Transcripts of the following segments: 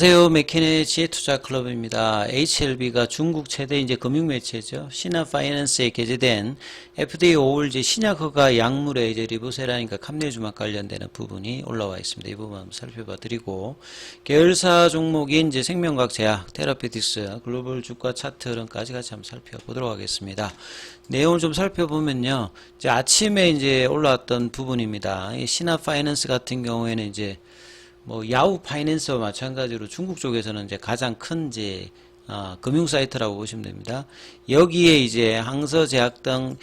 안녕하세요. 맥케네지의 투자 클럽입니다. HLB가 중국 최대 이제 금융 매체죠. 신화 파이낸스에 게재된 FDA 5월 이제 신약 허가 약물에 이제 리보세라니까 감내주막 관련되는 부분이 올라와 있습니다. 이 부분 한번 살펴봐 드리고 계열사 종목인 이제 생명과학 제약, 테라피틱스, 글로벌 주가 차트 흐름까지 같이 한번 살펴보도록 하겠습니다. 내용을 좀 살펴보면요. 이제 아침에 이제 올라왔던 부분입니다. 이 신화 파이낸스 같은 경우에는 이제 뭐 야후 파이낸스와 마찬가지로 중국 쪽에서는 이제 가장 큰 이제 어, 금융 사이트라고 보시면 됩니다. 여기에 이제 항서 제약 등네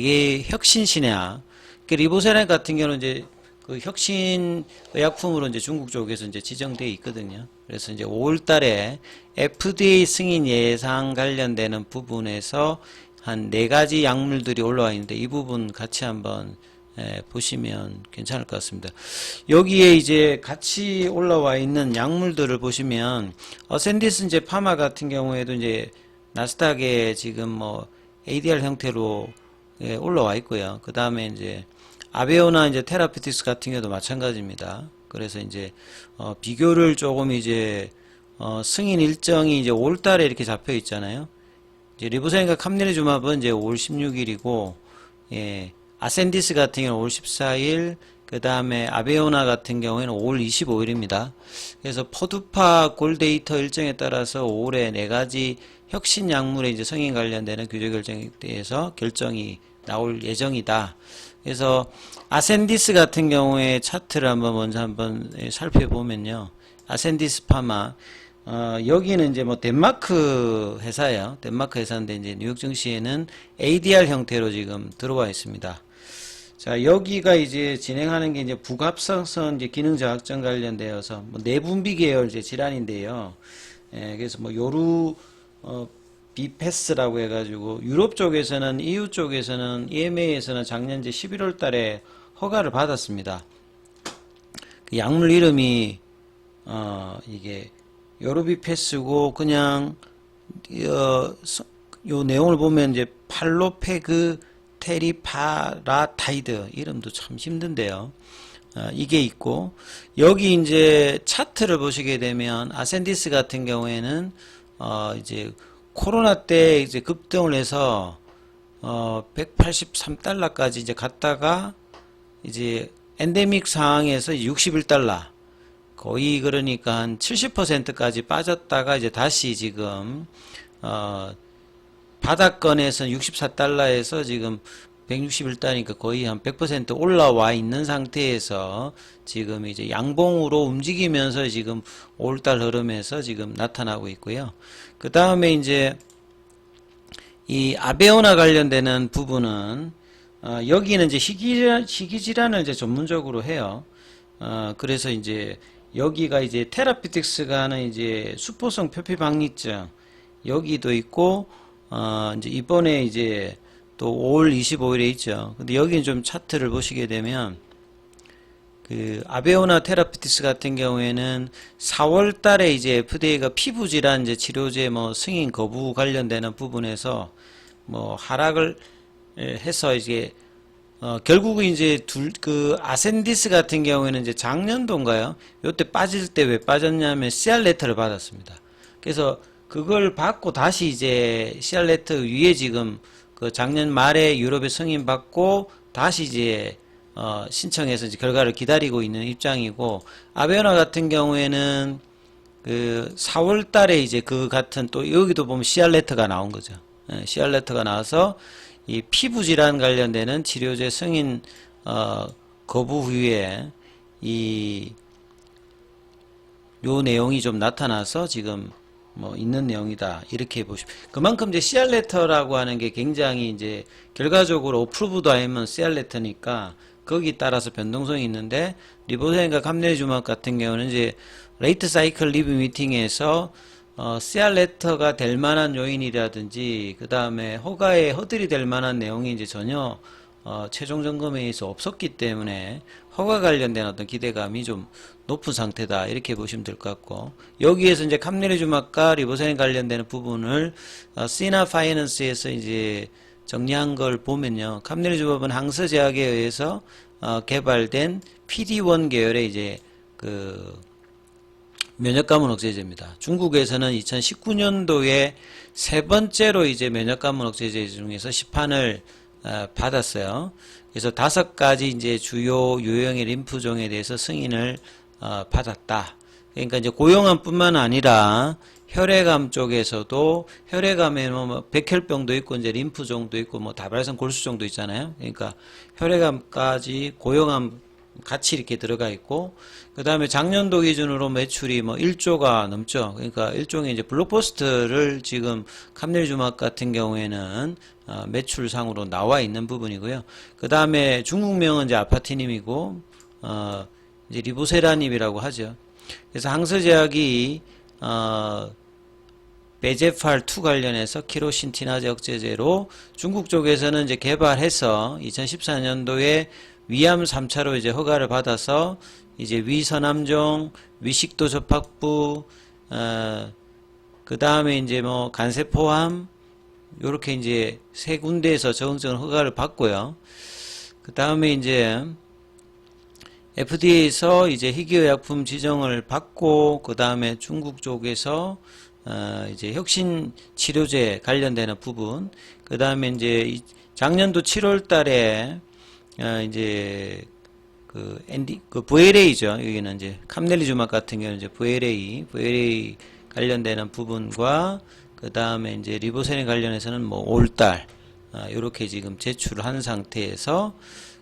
개의 혁신 신약, 그 리보세란 같은 경우는 이제 그 혁신 의약품으로 이제 중국 쪽에서 이제 지정돼 있거든요. 그래서 이제 5월 달에 FDA 승인 예상 관련되는 부분에서 한 네 가지 약물들이 올라와 있는데 이 부분 같이 한번 예, 보시면 괜찮을 것 같습니다. 여기에 이제 같이 올라와 있는 약물들을 보시면 어센디스 이제 파마 같은 경우에도 이제 나스닥에 지금 뭐 ADR 형태로 예, 올라와 있고요. 그 다음에 이제 아베오나 이제 테라피틱스 같은 경우도 마찬가지입니다. 그래서 이제 어, 비교를 조금 이제 어, 승인 일정이 이제 5월달에 이렇게 잡혀 있잖아요. 이제 리보세인과 캄네리주맙은 이제 5월 16일이고 예. 아센디스 같은 경우는 5월 14일, 그 다음에 아베오나 같은 경우에는 5월 25일입니다. 그래서 포두파 골데이터 일정에 따라서 5월에 네 가지 혁신 약물에 이제 승인 관련되는 규제 결정에 대해서 결정이 나올 예정이다. 그래서 아센디스 같은 경우에 차트를 한번 먼저 한번 살펴보면요. 아센디스 파마 어, 여기는 이제 뭐 덴마크 회사예요. 덴마크 회사인데 이제 뉴욕 증시에는 ADR 형태로 지금 들어와 있습니다. 자, 여기가 이제 진행하는 게 이제 부갑상선 이제 기능 저하증 관련되어서 뭐 내분비 계열 이제 질환인데요. 예, 그래서 뭐 요루 어, 비패스라고 해가지고 유럽 쪽에서는 EU 쪽에서는 EMA에서는 작년 이제 11월 달에 허가를 받았습니다. 그 약물 이름이 어, 이게 요르비패스고 그냥 어, 요 내용을 보면 이제 팔로페그 테리파라타이드 이름도 참 힘든데요. 어, 이게 있고 여기 이제 차트를 보시게 되면 아센디스 같은 경우에는 어, 이제 코로나 때 이제 급등을 해서 어, 183달러까지 이제 갔다가 이제 엔데믹 상황에서 61달러 거의 그러니까 한 70%까지 빠졌다가 이제 다시 지금 어 바닥권에서 64달러에서 지금 161달러니까 거의 한 100% 올라와 있는 상태에서 지금 이제 양봉으로 움직이면서 지금 5월달 흐름에서 지금 나타나고 있고요. 그 다음에 이제 이 아베오나 관련되는 부분은 어 여기는 이제 희귀질환, 희귀질환을 이제 전문적으로 해요. 어 그래서 이제 여기가 이제 테라피틱스가 하는 이제 수포성 표피방리증 여기도 있고 어 이제 이번에 이제 또 5월 25일에 있죠. 근데 여기는 좀 차트를 보시게 되면 그 아베오나 테라피틱스 같은 경우에는 4월 달에 이제 FDA가 피부 질환 이제 치료제 뭐 승인 거부 관련되는 부분에서 뭐 하락을 해서 이제 어, 결국은 이제 둘, 그, 아센디스 같은 경우에는 이제 작년도인가요? 요때 빠질 때 왜 빠졌냐면 CR 레터를 받았습니다. 그래서 그걸 받고 다시 이제 레터 위에 지금 그 작년 말에 유럽에 승인 받고 다시 이제 어, 신청해서 이제 결과를 기다리고 있는 입장이고 아베오나 같은 경우에는 그 4월 달에 이제 그 같은 또 여기도 보면 레터가 나온 거죠. 예, 레터가 나와서 이 피부 질환 관련되는 치료제 승인 어, 거부 후에 이 요 내용이 좀 나타나서 지금 뭐 있는 내용이다. 이렇게 보시면 그만큼 이제 CR 레터라고 하는 게 굉장히 이제 결과적으로 어프로브도 아니면 CR 레터니까 거기 따라서 변동성이 있는데 리보센과 감내주막 같은 경우는 이제 레이트 사이클 리뷰 미팅에서 어, CR 레터가 될 만한 요인이라든지 그 다음에 허가에 허들이 될 만한 내용이 이제 전혀 어, 최종 점검회의에서 없었기 때문에 허가 관련된 어떤 기대감이 좀 높은 상태다 이렇게 보시면 될 것 같고 여기에서 이제 감내리주막과 리보센 관련되는 부분을 어, 시나 파이낸스에서 이제 정리한 걸 보면요 감내리주법은 항서 제약에 의해서 어, 개발된 PD1 계열의 이제 그 면역감은 억제제입니다. 중국에서는 2019년도에 세 번째로 이제 면역감은 억제제 중에서 시판을 어, 받았어요. 그래서 다섯 가지 이제 주요 유형의 림프종에 대해서 승인을 어, 받았다. 그러니까 이제 고용암뿐만 아니라 혈액암 쪽에서도 혈액암에 뭐 백혈병도 있고 이제 림프종도 있고 뭐 다발성 골수종도 있잖아요. 그러니까 혈액암까지 고용암 같이 이렇게 들어가 있고 그 다음에 작년도 기준으로 매출이 뭐 1조가 넘죠. 그러니까 일종의 이제 블록버스터를 지금 캄넬주막 같은 경우에는 어, 매출상으로 나와 있는 부분이고요. 그 다음에 중국명은 이제 아파티님이고 어, 이제 리보세라님이라고 하죠. 그래서 항서제약이 어, 베제팔2 관련해서 키로신티나제 억제제로 중국 쪽에서는 이제 개발해서 2014년도에 위암 3차로 이제 허가를 받아서 이제 위서남종, 위식도 접합부, 어, 그 다음에 이제 뭐 간세포함, 요렇게 이제 세 군데에서 적응증 허가를 받고요. 그 다음에 이제 FDA에서 이제 희귀의약품 지정을 받고 그 다음에 중국 쪽에서 어 이제 혁신 치료제 관련되는 부분 그 다음에 이제 이- 작년도 7월 달에 어 이제 그 엔디 그 VLA죠. 여기는 이제 캄넬리주막 같은 경우는 이제 VLA VLA 관련되는 부분과 그 다음에 이제 리보세린 관련해서는 뭐 올달 이렇게 지금 제출을 한 상태에서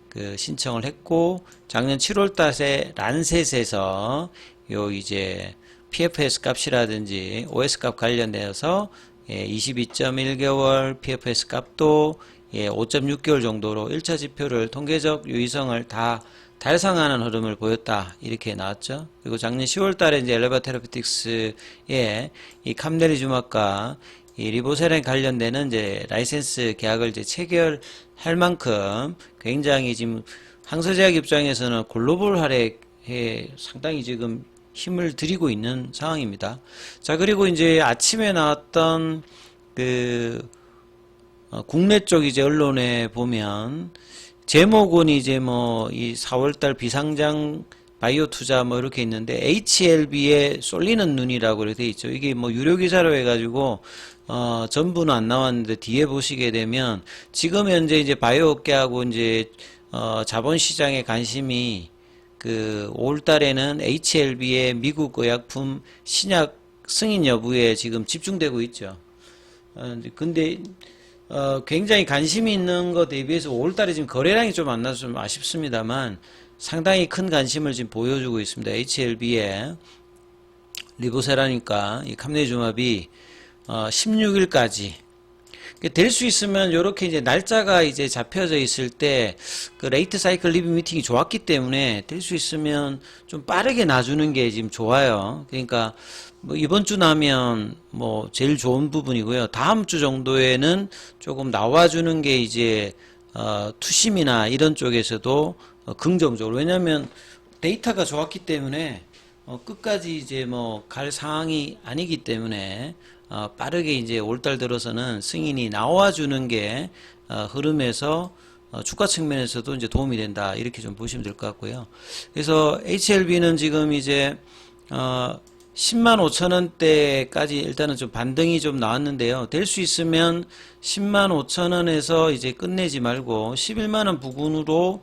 그 신청을 했고 작년 7월 달에 란셋에서 요 이제 PFS 값이라든지 OS 값 관련되어서 예, 22.1개월 PFS 값도 예, 5.6개월 정도로 1차 지표를 통계적 유의성을 다 달성하는 흐름을 보였다 이렇게 나왔죠. 그리고 작년 10월 달에 이제 엘레바 테라피틱스에 이 캄네리주막과 이 리보세렌 관련되는 이제 라이센스 계약을 이제 체결할 만큼 굉장히 지금 항서제약 입장에서는 글로벌 활약에 상당히 지금 힘을 들이고 있는 상황입니다. 자, 그리고 이제 아침에 나왔던 그 어, 국내 쪽 이제 언론에 보면 제목은 이제 뭐 이 4월달 비상장 바이오 투자 뭐 이렇게 있는데 HLB에 쏠리는 눈이라고 이렇게 돼 있죠. 이게 뭐 유료 기사로 해가지고 어 전부는 안 나왔는데 뒤에 보시게 되면 지금 현재 이제 바이오 업계하고 이제 어 자본 시장에 관심이 그 5월달에는 HLB의 미국 의약품 신약 승인 여부에 지금 집중되고 있죠. 어, 근데 어, 굉장히 관심이 있는 것 대비해서 5월달에 지금 거래량이 좀 안 나서 좀 아쉽습니다만 상당히 큰 관심을 지금 보여주고 있습니다. HLB에 리보세라니까 이 캄네주마비 어, 16일까지 될 수 있으면 이렇게 이제 날짜가 이제 잡혀져 있을 때 그 레이트 사이클 리뷰 미팅이 좋았기 때문에 될 수 있으면 좀 빠르게 놔주는 게 지금 좋아요. 그러니까 뭐 이번 주 나면 뭐 제일 좋은 부분이고요. 다음 주 정도에는 조금 나와주는 게 이제 어, 투심이나 이런 쪽에서도 어, 긍정적으로 왜냐하면 데이터가 좋았기 때문에 어, 끝까지 이제 뭐 갈 상황이 아니기 때문에 어, 빠르게 이제 올달 들어서는 승인이 나와주는 게 어, 흐름에서 어, 주가 측면에서도 이제 도움이 된다 이렇게 좀 보시면 될 것 같고요. 그래서 HLB는 지금 이제 어, 10만 5천 원대까지 일단은 좀 반등이 좀 나왔는데요. 될 수 있으면 10만 5천 원에서 이제 끝내지 말고 11만 원 부근으로 어,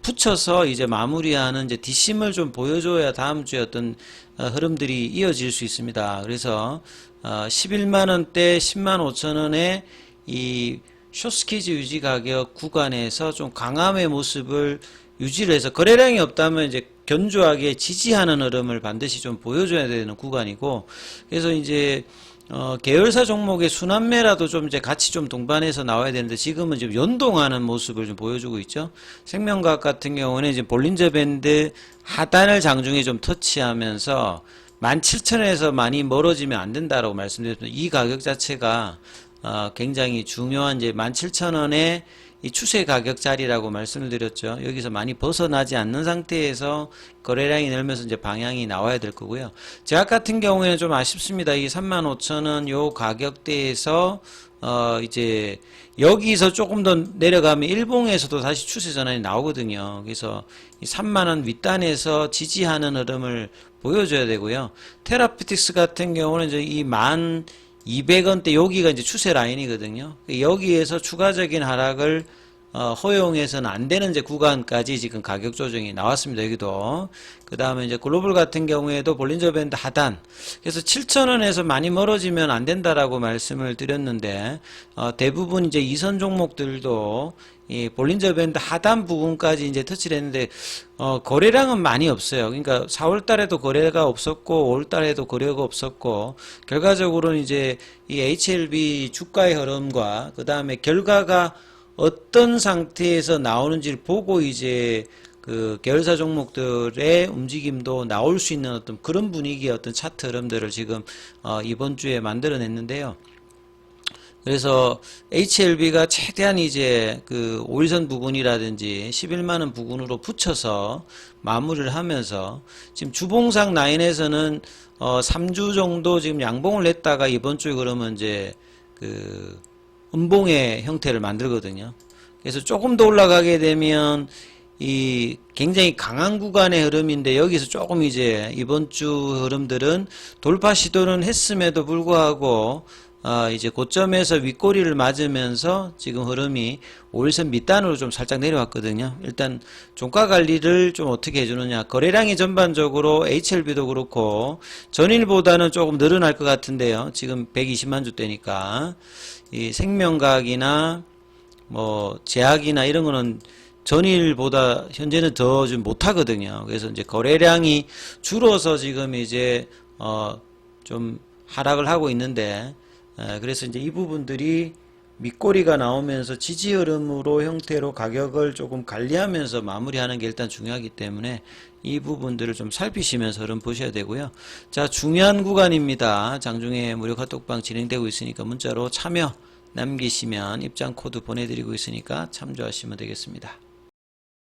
붙여서 이제 마무리하는 이제 뒷심을 좀 보여줘야 다음 주에 어떤 어, 흐름들이 이어질 수 있습니다. 그래서 어, 11만 원대 10만 5천 원에 이 쇼스키즈 유지 가격 구간에서 좀 강함의 모습을 유지를 해서 거래량이 없다면 이제 견조하게 지지하는 흐름을 반드시 좀 보여줘야 되는 구간이고 그래서 이제 어, 계열사 종목의 순환매라도 좀 이제 같이 좀 동반해서 나와야 되는데 지금은 지금 연동하는 모습을 좀 보여주고 있죠. 생명과학 같은 경우는 이제 볼린저 밴드 하단을 장중에 좀 터치하면서 17,000원에서 많이 멀어지면 안 된다라고 말씀드렸습니다. 이 가격 자체가 어, 굉장히 중요한 이제 17,000원의 이 추세 가격 자리라고 말씀을 드렸죠. 여기서 많이 벗어나지 않는 상태에서 거래량이 늘면서 이제 방향이 나와야 될 거고요. 제약 같은 경우에는 좀 아쉽습니다. 이 35,000원 요 가격대에서 어 이제 여기서 조금 더 내려가면 일봉에서도 다시 추세 전환이 나오거든요. 그래서 이 3만 원 윗단에서 지지하는 흐름을 보여줘야 되고요. 테라피틱스 같은 경우는 이제 이만 200원대 여기가 이제 추세 라인이거든요. 여기에서 추가적인 하락을 어, 허용해서는 안 되는 이제 구간까지 지금 가격 조정이 나왔습니다. 여기도. 그 다음에 이제 글로벌 같은 경우에도 볼린저 밴드 하단. 그래서 7,000원에서 많이 멀어지면 안 된다라고 말씀을 드렸는데, 어, 대부분 이제 이선 종목들도 이 볼린저 밴드 하단 부분까지 이제 터치를 했는데, 어, 거래량은 많이 없어요. 그러니까 4월 달에도 거래가 없었고, 5월 달에도 거래가 없었고, 결과적으로는 이제 이 HLB 주가의 흐름과, 그 다음에 결과가 어떤 상태에서 나오는지를 보고 이제 그 계열사 종목들의 움직임도 나올 수 있는 어떤 그런 분위기의 어떤 차트 흐름들을 지금 어 이번 주에 만들어냈는데요. 그래서 HLB가 최대한 이제 그 5일선 부근이라든지 11만원 부근으로 붙여서 마무리를 하면서 지금 주봉상 라인에서는 어 3주 정도 지금 양봉을 냈다가 이번 주에 그러면 이제 그 음봉의 형태를 만들거든요. 그래서 조금 더 올라가게 되면 이 굉장히 강한 구간의 흐름인데 여기서 조금 이제 이번 주 흐름들은 돌파 시도는 했음에도 불구하고 어 이제 고점에서 윗꼬리를 맞으면서 지금 흐름이 5일선 밑단으로 좀 살짝 내려왔거든요. 일단 종가 관리를 좀 어떻게 해주느냐. 거래량이 전반적으로 HLB도 그렇고 전일보다는 조금 늘어날 것 같은데요. 지금 120만 주대니까 이 생명과학이나 뭐 제약이나 이런 거는 전일보다 현재는 더 좀 못하거든요. 그래서 이제 거래량이 줄어서 지금 이제 어 좀 하락을 하고 있는데 에, 그래서 이제 이 부분들이 밑꼬리가 나오면서 지지 흐름으로 형태로 가격을 조금 관리하면서 마무리하는 게 일단 중요하기 때문에 이 부분들을 좀 살피시면서 흐름 보셔야 되고요. 자, 중요한 구간입니다. 장중에 무료 카톡방 진행되고 있으니까 문자로 참여 남기시면 입장 코드 보내드리고 있으니까 참조하시면 되겠습니다.